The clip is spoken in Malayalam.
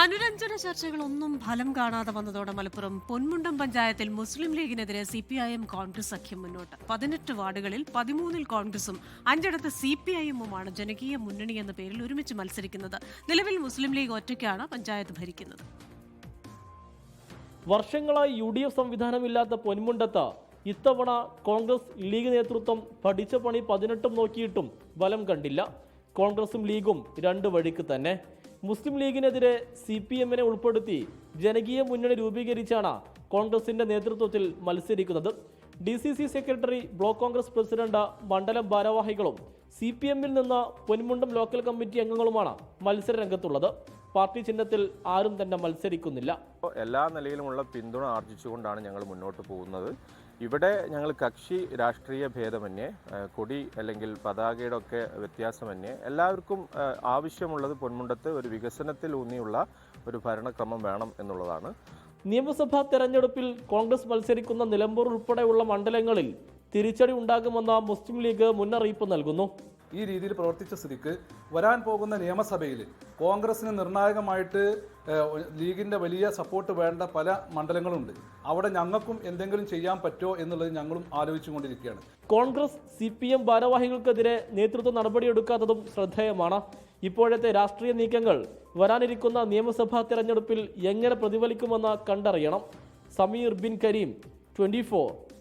അനുരഞ്ജന ചർച്ചകളൊന്നും ഫലം കാണാതെ വന്നതോടെ മലപ്പുറം പൊന്മുണ്ടം പഞ്ചായത്തിൽ മുസ്ലിം ലീഗിനെതിരെ C P I M Congress സഖ്യം മുന്നോട്ട്. പതിനെട്ട് വാർഡുകളിൽ പതിമൂന്നിൽ കോൺഗ്രസും അഞ്ചിടത്ത് സി പി ഐ എമ്മുമാണ് ജനകീയ മുന്നണി എന്ന പേരിൽ ഒരുമിച്ച് മത്സരിക്കുന്നത്. നിലവിൽ മുസ്ലിം ലീഗ് ഒറ്റയ്ക്കാണ് പഞ്ചായത്ത് ഭരിക്കുന്നത്. വർഷങ്ങളായി യു ഡി എഫ് സംവിധാനമില്ലാത്ത പൊന്മുണ്ടത്ത് ഇത്തവണ കോൺഗ്രസ് ലീഗ് നേതൃത്വം പഠിച്ച പണി പതിനെട്ടും നോക്കിയിട്ടും ബലം കണ്ടില്ല. കോൺഗ്രസും ലീഗും രണ്ട് വഴിക്ക് തന്നെ. മുസ്ലിം ലീഗിനെതിരെ സി പി എമ്മിനെ ഉൾപ്പെടുത്തി ജനകീയ മുന്നണി രൂപീകരിച്ചാണ് കോൺഗ്രസിന്റെ നേതൃത്വത്തിൽ മത്സരിക്കുന്നത്. D C C secretary block Congress president മണ്ഡലം ഭാരവാഹികളും സി പി എമ്മിൽ നിന്ന് പൊന്മുണ്ടം ലോക്കൽ കമ്മിറ്റി അംഗങ്ങളുമാണ് മത്സര രംഗത്തുള്ളത് പാർട്ടി ചിഹ്നത്തിൽ ആരും തന്നെ മത്സരിക്കുന്നില്ല. എല്ലാ നിലയിലുമുള്ള പിന്തുണ ആർജിച്ചുകൊണ്ടാണ് ഞങ്ങൾ മുന്നോട്ട് പോകുന്നത്. ഇവിടെ ഞങ്ങൾ കക്ഷി രാഷ്ട്രീയ ഭേദമന്യേ കൊടി അല്ലെങ്കിൽ പതാകയുടെ ഒക്കെ വ്യത്യാസമന്യേ എല്ലാവർക്കും ആവശ്യമുള്ളത് പൊന്മുണ്ടത്ത് ഒരു വികസനത്തിൽ ഊന്നിയുള്ള ഒരു ഭരണക്രമം വേണം എന്നുള്ളതാണ്. നിയമസഭാ തെരഞ്ഞെടുപ്പിൽ കോൺഗ്രസ് മത്സരിക്കുന്ന നിലമ്പൂർ ഉൾപ്പെടെയുള്ള മണ്ഡലങ്ങളിൽ തിരിച്ചടി ഉണ്ടാകുമെന്ന മുസ്ലിം ലീഗ് മുന്നറിയിപ്പ് നൽകുന്നു. ഈ രീതിയിൽ പ്രവർത്തിച്ച സ്ഥിതിക്ക് വരാൻ പോകുന്ന നിയമസഭയിൽ കോൺഗ്രസിന് നിർണായകമായിട്ട് ലീഗിന്റെ വലിയ സപ്പോർട്ട് വേണ്ട പല മണ്ഡലങ്ങളുണ്ട്. അവിടെ ഞങ്ങൾക്കും എന്തെങ്കിലും ചെയ്യാൻ പറ്റുമോ എന്നുള്ളത് ഞങ്ങളും ആലോചിച്ചുകൊണ്ടിരിക്കുകയാണ്. കോൺഗ്രസ് സി പി എം ഭാരവാഹികൾക്കെതിരെ നേതൃത്വ നടപടിയെടുക്കാത്തതും ശ്രദ്ധേയമാണ്. ഇപ്പോഴത്തെ രാഷ്ട്രീയ നീക്കങ്ങൾ വരാനിരിക്കുന്ന നിയമസഭാ തെരഞ്ഞെടുപ്പിൽ എങ്ങനെ പ്രതിഫലിക്കുമെന്ന് കണ്ടറിയണം. Sameer Bin Kareem twenty four